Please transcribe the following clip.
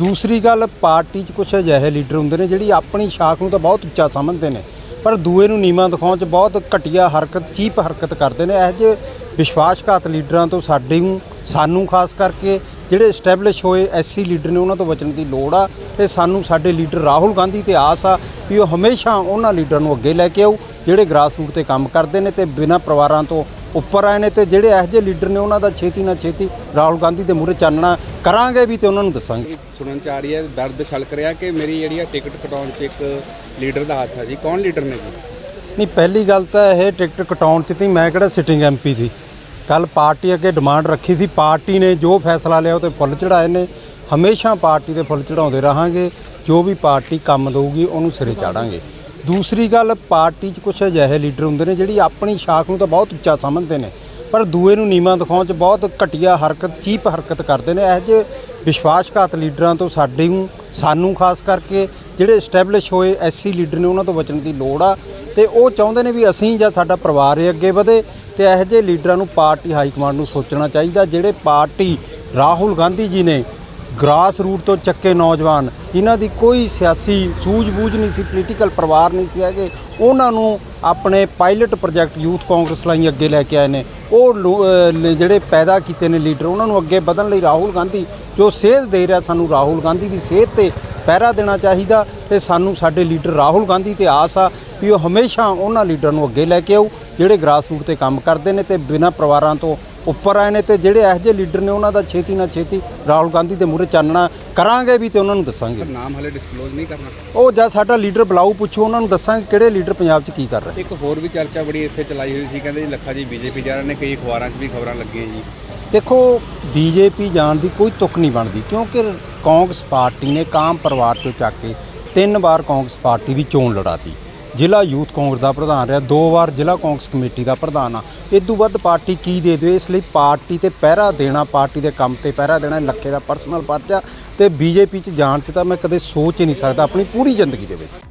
ਦੂਸਰੀ ਗੱਲ, ਪਾਰਟੀ 'ਚ ਕੁਝ ਅਜਿਹੇ ਲੀਡਰ ਹੁੰਦੇ ਨੇ ਜਿਹੜੀ ਆਪਣੀ ਸ਼ਾਖ ਨੂੰ ਤਾਂ ਬਹੁਤ ਉੱਚਾ ਸਮਝਦੇ ਨੇ, ਪਰ ਦੂਏ ਨੂੰ ਨੀਵਾਂ ਦਿਖਾਉਣ 'ਚ ਬਹੁਤ ਘਟੀਆ ਹਰਕਤ, ਚੀਪ ਹਰਕਤ ਕਰਦੇ ਨੇ। ਇਹੋ ਜਿਹੇ ਵਿਸ਼ਵਾਸਘਾਤ ਲੀਡਰਾਂ ਤੋਂ ਸਾਡੇ ਨੂੰ, ਸਾਨੂੰ ਖਾਸ ਕਰਕੇ ਜਿਹੜੇ ਐਸਟੈਬਲਿਸ਼ ਹੋਏ ਐਸਸੀ ਲੀਡਰ ਨੇ, ਉਹਨਾਂ ਤੋਂ ਬਚਣ ਦੀ ਲੋੜ ਆ ਤੇ ਸਾਨੂੰ ਸਾਡੇ ਲੀਡਰ ਰਾਹੁਲ ਗਾਂਧੀ ਤੇ ਆਸ ਆ ਵੀ ਉਹ ਹਮੇਸ਼ਾ ਉਹਨਾਂ ਲੀਡਰਾਂ ਨੂੰ ਅੱਗੇ ਲੈ ਕੇ ਆਉ ਜਿਹੜੇ ਗ੍ਰਾਸ ਰੂਟ ਤੇ ਕੰਮ ਕਰਦੇ ਨੇ ਤੇ ਬਿਨਾਂ ਪਰਿਵਾਰਾਂ ਤੋਂ ਉੱਪਰ ਆਏ ਨੇ ਤੇ ਜਿਹੜੇ ਇਹੋ ਜਿਹੇ ਲੀਡਰ ਨੇ ਉਹਨਾਂ ਦਾ ਛੇਤੀ ਨਾਲ ਛੇਤੀ ਰਾਹੁਲ ਗਾਂਧੀ ਦੇ ਮੂਹਰੇ ਚਾਨਣਾ ਕਰਾਂਗੇ ਵੀ ਤੇ ਉਹਨਾਂ ਨੂੰ ਦੱਸਾਂਗੇ। ਸੁਣਨ ਚ ਆ ਰਹੀ ਹੈ ਦਰਦ ਛਲਕ ਰਿਹਾ ਕਿ ਮੇਰੀ ਜਿਹੜੀ ਆ ਟਿਕਟ ਕਟਾਉਣ ਚ ਇੱਕ ਲੀਡਰ ਦਾ ਹੱਥ ਹੈ ਜੀ। ਕੌਣ ਲੀਡਰ ਨੇ ਜੀ? ਨਹੀਂ ਪਹਿਲੀ ਗੱਲ ਤਾਂ ਇਹ ਟਿਕਟ ਕਟਾਉਣ 'ਚ ਤੀ ਮੈਂ ਕਿਹੜਾ ਸਿਟਿੰਗ ਐਮਪੀ ਸੀ। ਕੱਲ ਪਾਰਟੀ ਅੱਗੇ ਡਿਮਾਂਡ ਰੱਖੀ ਸੀ ਪਾਰਟੀ ਨੇ ਜੋ ਫੈਸਲਾ ਲਿਆ ਉਹ ਤੇ ਫੁੱਲ ਚੜਾਏ ਨੇ। ਹਮੇਸ਼ਾ ਪਾਰਟੀ ਦੇ ਫੁੱਲ ਚੜਾਉਂਦੇ ਰਹਾਂਗੇ ਜੋ ਵੀ ਪਾਰਟੀ ਕੰਮ ਦਊਗੀ ਉਹਨੂੰ ਸਿਰੇ ਚਾੜਾਂਗੇ। ਦੂਸਰੀ ਗੱਲ, ਪਾਰਟੀ 'ਚ ਕੁਝ ਅਜਿਹੇ ਲੀਡਰ ਹੁੰਦੇ ਨੇ ਜਿਹੜੀ ਆਪਣੀ ਸ਼ਾਖ ਨੂੰ ਤਾਂ ਬਹੁਤ ਉੱਚਾ ਸਮਝਦੇ ਨੇ, ਪਰ ਦੂਏ ਨੂੰ ਨੀਵਾਂ ਦਿਖਾਉਣ 'ਚ ਬਹੁਤ ਘਟੀਆ ਹਰਕਤ, ਚੀਪ ਹਰਕਤ ਕਰਦੇ ਨੇ। ਇਹੋ ਜਿਹੇ ਵਿਸ਼ਵਾਸਘਾਤ ਲੀਡਰਾਂ ਤੋਂ ਸਾਡੇ ਨੂੰ, ਸਾਨੂੰ ਖਾਸ ਕਰਕੇ ਜਿਹੜੇ ਐਸਟੈਬਲਿਸ਼ ਹੋਏ ਐਸਸੀ ਲੀਡਰ ਨੇ, ਉਹਨਾਂ ਤੋਂ ਬਚਣ ਦੀ ਲੋੜ ਆ। ਤੇ ਉਹ ਚਾਹੁੰਦੇ ਨੇ ਵੀ ਅਸੀਂ ਜਾਂ ਸਾਡਾ ਪਰਿਵਾਰ ਇਹ ਅੱਗੇ ਵਧੇ ਤੇ ਇਹੋ ਜਿਹੇ ਲੀਡਰਾਂ ਨੂੰ ਪਾਰਟੀ ਹਾਈ ਕਮਾਂਡ ਨੂੰ ਸੋਚਣਾ ਚਾਹੀਦਾ, ਜਿਹੜੇ ਪਾਰਟੀ ਰਾਹੁਲ ਗਾਂਧੀ ਜੀ ਨੇ ਗ੍ਰਾਸ ਰੂਟ ਤੋਂ ਚੱਕੇ ਨੌਜਵਾਨ, ਜਿਨ੍ਹਾਂ ਦੀ ਕੋਈ ਸਿਆਸੀ ਸੂਝ-ਬੂਝ ਨਹੀਂ ਸੀ ਪੋਲੀਟੀਕਲ ਪਰਿਵਾਰ ਨਹੀਂ ਸੀ ਹੈਗੇ, ਉਹਨਾਂ ਨੂੰ ਆਪਣੇ ਪਾਇਲਟ ਪ੍ਰੋਜੈਕਟ ਯੂਥ ਕਾਂਗਰਸ ਲਈ ਅੱਗੇ ਲੈ ਕੇ ਆਏ ਨੇ। ਉਹ ਲੋ- ਜਿਹੜੇ ਪੈਦਾ ਕੀਤੇ ਨੇ ਲੀਡਰ, ਉਹਨਾਂ ਨੂੰ ਅੱਗੇ ਵਧਣ ਲਈ ਰਾਹੁਲ ਗਾਂਧੀ, ਜੋ ਸੇਧ ਦੇ ਰਿਹਾ ਸਾਨੂੰ ਰਾਹੁਲ ਗਾਂਧੀ ਦੀ ਸੇਧ ਤੇ ਪਹਿਰਾ ਦੇਣਾ ਚਾਹੀਦਾ ਤੇ ਸਾਨੂੰ ਸਾਡੇ ਲੀਡਰ ਰਾਹੁਲ ਗਾਂਧੀ ਤੇ ਆਸ ਆ ਵੀ ਉਹ ਹਮੇਸ਼ਾ ਉਹਨਾਂ ਲੀਡਰਾਂ ਨੂੰ ਅੱਗੇ ਲੈ ਕੇ ਆਉ ਜਿਹੜੇ ਗ੍ਰਾਸ ਰੂਟ ਤੇ ਕੰਮ ਕਰਦੇ ਨੇ ਤੇ ਬਿਨਾਂ ਪਰਿਵਾਰਾਂ ਤੋਂ ਉੱਪਰ ਆਏ ਨੇ ਤੇ ਜਿਹੜੇ ਇਹੋ ਜਿਹੇ ਲੀਡਰ ਨੇ ਉਹਨਾਂ ਦਾ ਛੇਤੀ ਨਾਲ ਛੇਤੀ ਰਾਹੁਲ ਗਾਂਧੀ ਦੇ ਮੂਹਰੇ ਚਾਨਣਾ ਕਰਾਂਗੇ ਵੀ ਤੇ ਉਹਨਾਂ ਨੂੰ ਦੱਸਾਂਗੇ। ਨਾਮ ਹਲੇ ਡਿਸਕਲੋਜ਼ ਨਹੀਂ ਕਰਨਾ। ਉਹ ਜਦ ਸਾਡਾ ਲੀਡਰ ਬੁਲਾਊ ਪੁੱਛੋ ਉਹਨਾਂ ਨੂੰ ਦੱਸਾਂਗੇ ਕਿਹੜੇ ਲੀਡਰ ਪੰਜਾਬ 'ਚ ਕੀ ਕਰ ਰਹੇ। ਇੱਕ ਹੋਰ ਵੀ ਚਰਚਾ ਬੜੀ ਇੱਥੇ ਚਲਾਈ ਹੋਈ ਸੀ ਕਹਿੰਦੇ ਜੀ ਲੱਖਾ ਜੀ ਬੀਜੇਪੀ ਜਾ ਰਹੇ ਨੇ ਕਈ ਅਖਬਾਰਾਂ 'ਚ ਵੀ ਖਬਰਾਂ ਲੱਗੀਆਂ ਜੀ। ਦੇਖੋ ਬੀਜੇਪੀ ਜਾਣ ਦੀ ਕੋਈ ਤੁਕ ਨਹੀਂ ਬਣਦੀ ਕਿਉਂਕਿ ਕਾਂਗਰਸ ਪਾਰਟੀ ਨੇ ਕਾਮ ਪਰਿਵਾਰ ਤੋਂ ਚੱਕ ਕੇ ਤਿੰਨ ਵਾਰ ਕਾਂਗਰਸ ਪਾਰਟੀ ਦੀ ਚੋਣ ਲੜਾਤੀ। ਜ਼ਿਲ੍ਹਾ ਯੂਥ ਕਾਂਗਰਸ ਦਾ ਪ੍ਰਧਾਨ ਰਿਹਾ, ਦੋ ਵਾਰ ਜ਼ਿਲ੍ਹਾ ਕਾਂਗਰਸ ਕਮੇਟੀ ਦਾ ਪ੍ਰਧਾਨ ਆ। ਇਸ ਤੋਂ ਵੱਧ ਪਾਰਟੀ ਕੀ ਦੇ ਦੇਵੇ ਇਸ ਲਈ ਪਾਰਟੀ ਤੇ ਪਹਿਰਾ ਦੇਣਾ, ਪਾਰਟੀ ਦੇ ਕੰਮ ਤੇ ਪਹਿਰਾ ਦੇਣਾ, ਲੱਖੇ ਦਾ ਪਰਸਨਲ ਪਰਚਾ ਤੇ ਬੀਜੇਪੀ 'ਚ ਜਾਣ 'ਚ ਤਾਂ ਮੈਂ ਕਦੇ ਸੋਚ ਹੀ ਨਹੀਂ ਸਕਦਾ ਆਪਣੀ ਪੂਰੀ ਜ਼ਿੰਦਗੀ ਦੇ ਵਿੱਚ।